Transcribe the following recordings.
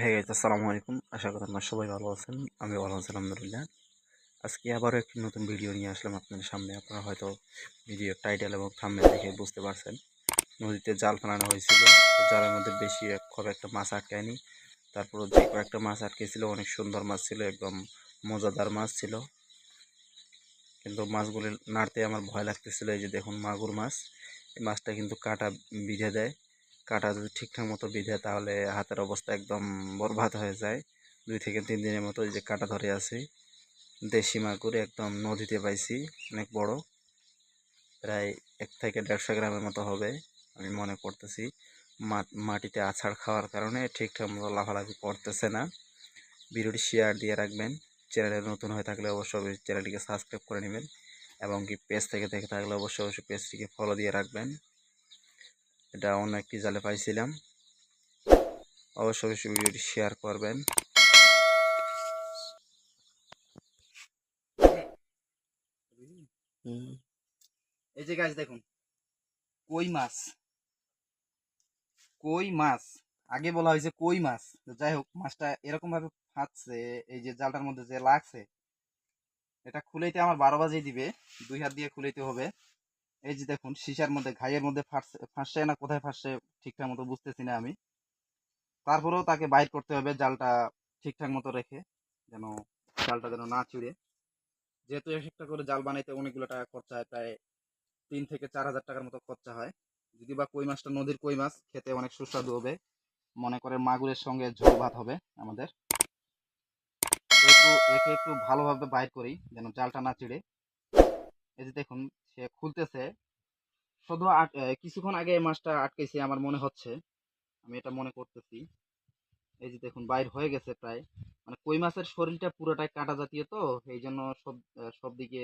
হ্যাঁ গাইজ আসসালামু আলাইকুম আশা করি আপনারা সবাই ভালো আছেন। আমি ভালো আছি, আলহামদুলিল্লাহ। আজকে আবারও একটি নতুন ভিডিও নিয়ে আসলাম আপনাদের সামনে। আপনারা হয়তো ভিডিও টাইটেল এবং থাম্বনেল দেখে বুঝতে পারছেন। নদীতে জাল ফেলানো হয়েছিল। জালের মধ্যে বেশি খুব একটা মাছ আটকায়নি। তারপর যে কয়েকটা মাছ আটকেছিল, অনেক সুন্দর মাছ ছিল, একদম মজাদার মাছ ছিল। কিন্তু মাছগুলি নাড়তে আমার ভয় লাগতেছিল। এই যে দেখুন, মাগুর মাছ। এই মাছটা কিন্তু কাঁটা বিঁধে দেয়। কাটা যদি ঠিকঠাক মতো বিঁধে তাহলে হাতের অবস্থা একদম বরবাদ হয়ে যায়। দুই থেকে তিন দিনের মতো যে কাটা ধরে আছে দেশি মাগুর একদম নদীতে পাইছি, অনেক বড়। প্রায় এক থেকে দেড়শো গ্রামের মতো হবে আমি মনে করতেছি। মাটিতে আছাড় খাওয়ার কারণে ঠিকঠাক মতো লাফালাফি করতেছে না। ভিডিওটি শেয়ার দিয়ে রাখবেন। চ্যানেলে নতুন হয়ে থাকলে অবশ্যই চ্যানেলটিকে সাবস্ক্রাইব করে নেবেন এবং কি পেজ থেকে দেখে থাকলে অবশ্যই অবশ্যই পেজটিকে ফলো দিয়ে রাখবেন। এটা অন্য একটি জালে পাইছিলাম। অবশ্যই অবশ্যই ভিডিওটি শেয়ার করবেন। এই যে গাছ দেখুন কই মাছ? কই মাছ? আগে বলা হয়েছে কই মাছ? তো যাই হোক মাছটা এরকম ভাবে ফাটছে এই যে জালটার মধ্যে যে লাগছে এটা খুলেইতে আমার বারো বাজে দিবে। দুই হাত দিয়ে খুলেইতে হবে। এই যে দেখুন, সিসার মধ্যে, ঘাইয়ের মধ্যে ফাটছে ফাঁসছে না, কোথায় ফাঁসছে ঠিকঠাক মতো বুঝতেছি না আমি। তারপরেও তাকে বাইর করতে হবে জালটা ঠিকঠাক মতো রেখে, যেন জালটা যেন না ছিঁড়ে যেহেতু এক একটা করে জাল বানাইতে অনেকগুলো টাকা খরচা হয়, প্রায় তিন থেকে চার হাজার টাকার মতো খরচা হয়। যদি বা কই মাছটা নদীর কই মাছ, খেতে অনেক সুস্বাদু হবে। মনে করে মাগুরের সঙ্গে ঝোল ভাত হবে আমাদের। একটু, একে একটু ভালোভাবে বাইর করি, যেন জালটা না চিড়ে এই যে দেখুন খুলতেছে। শুধু কিছুক্ষণ আগে এই মাছটা আটকেছে আমার মনে হচ্ছে। আমি এটা মনে করতেছি। এই যে দেখুন, বাইর হয়ে গেছে প্রায়। মানে কই মাছের শরীরটা পুরোটাই কাটা জাতীয় তো, এই জন্য সব সব দিকে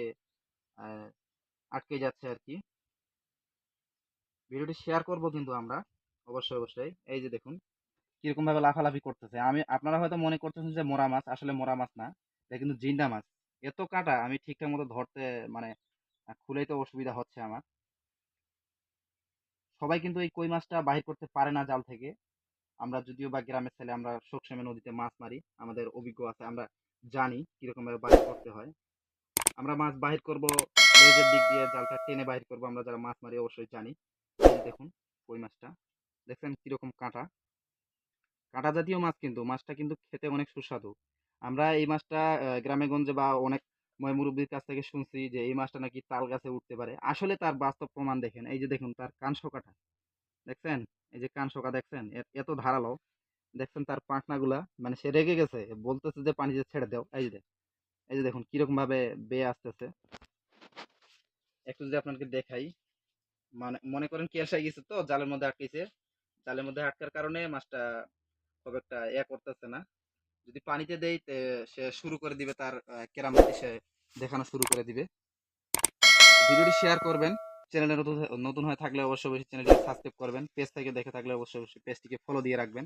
আটকে যাচ্ছে আর কি। ভিডিওটি শেয়ার করব কিন্তু আমরা, অবশ্যই অবশ্যই। এই যে দেখুন কীরকম ভাবে লাফালাফি করতেছে। আমি, আপনারা হয়তো মনে করতেছেন যে মোরা মাছ, আসলে মোরা মাছ না। এটা কিন্তু জিন্দা মাছ। এত কাটা, আমি ঠিকঠাক মতো ধরতে মানে খুলেই তো অসুবিধা হচ্ছে আমার। সবাই কিন্তু এই কই মাছটা বাহির করতে পারে না জাল থেকে। আমরা যদিও বা গ্রামের ছেলে আমরা সবসময় নদীতে মাছ মারি। আমাদের অভিজ্ঞ আছে আমরা জানি কীরকম ভাবে বাহির করতে হয়। আমরা মাছ বাহির করব লেজের দিক দিয়ে জালটা টেনে বাহির করব আমরা যারা মাছ মারি অবশ্যই জানি। দেখুন কই মাছটা। দেখছেন কীরকম কাঁটা। কাঁটা জাতীয় মাছ কিন্তু মাছটা কিন্তু খেতে অনেক সুস্বাদু। আমরা এই মাছটা আহ, গ্রামে গঞ্জে বা অনেক ময় মুরব্বীর কাছ থেকে শুনছি যে, এই মাছটা নাকি তাল গাছে উঠতে পারে। আসলে তার বাস্তব প্রমাণ দেখেন, এই যে দেখুন তার কানশোকাটা দেখছেন? এই যে কানশোকা দেখছেন? এত ধারালো, দেখছেন তার পাটনাগুলা মানে সে রেগে গেছে বলতেছে যে পানিতে ছেড়ে দাও। এই যে এই যে দেখুন কীরকম ভাবে বেয়ে আসতেছে। একটু যদি আপনাকে দেখাই মানে মনে করেন কেলসা গেছে তো, জালের মধ্যে আটকেছে। জালের মধ্যে আটকার কারণে মাছটা খুব একটা ইয়া করতেছে না। যদি পানিতে দেই সে শুরু করে দিবে তার কেরামতি সে দেখানো শুরু করে দিবে। ভিডিওটি শেয়ার করবেন। চ্যানেলে নতুন হয়ে থাকলে অবশ্যই অবশ্যই চ্যানেলটি সাবস্ক্রাইব করবেন। পেজ থেকে দেখে থাকলে অবশ্যই অবশ্যই পেজটিকে ফলো দিয়ে রাখবেন।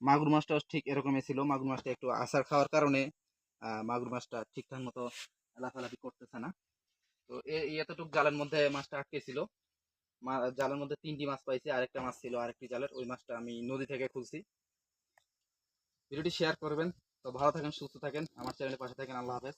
মাগুর মাছটাও ঠিক এরকমই ছিল। মাগুর মাছটা একটু আসার খাওয়ার কারণে মাগুর মাছটা ঠিকঠাক মতো লাফালাফি করতেছে না। তো এতটুকু জালের মধ্যে মাছটা আটকে ছিল। জালের মধ্যে তিনটি মাছ পাইছি। আরেকটা মাছ ছিল, আরেকটি জালের। ওই মাছটা আমি নদী থেকে খুলছি। ভিডিওটি শেয়ার করবেন। তো ভালো থাকেন সুস্থ থাকেন। আমার চ্যানেলের পাশে থাকেন। আল্লাহ হাফেজ।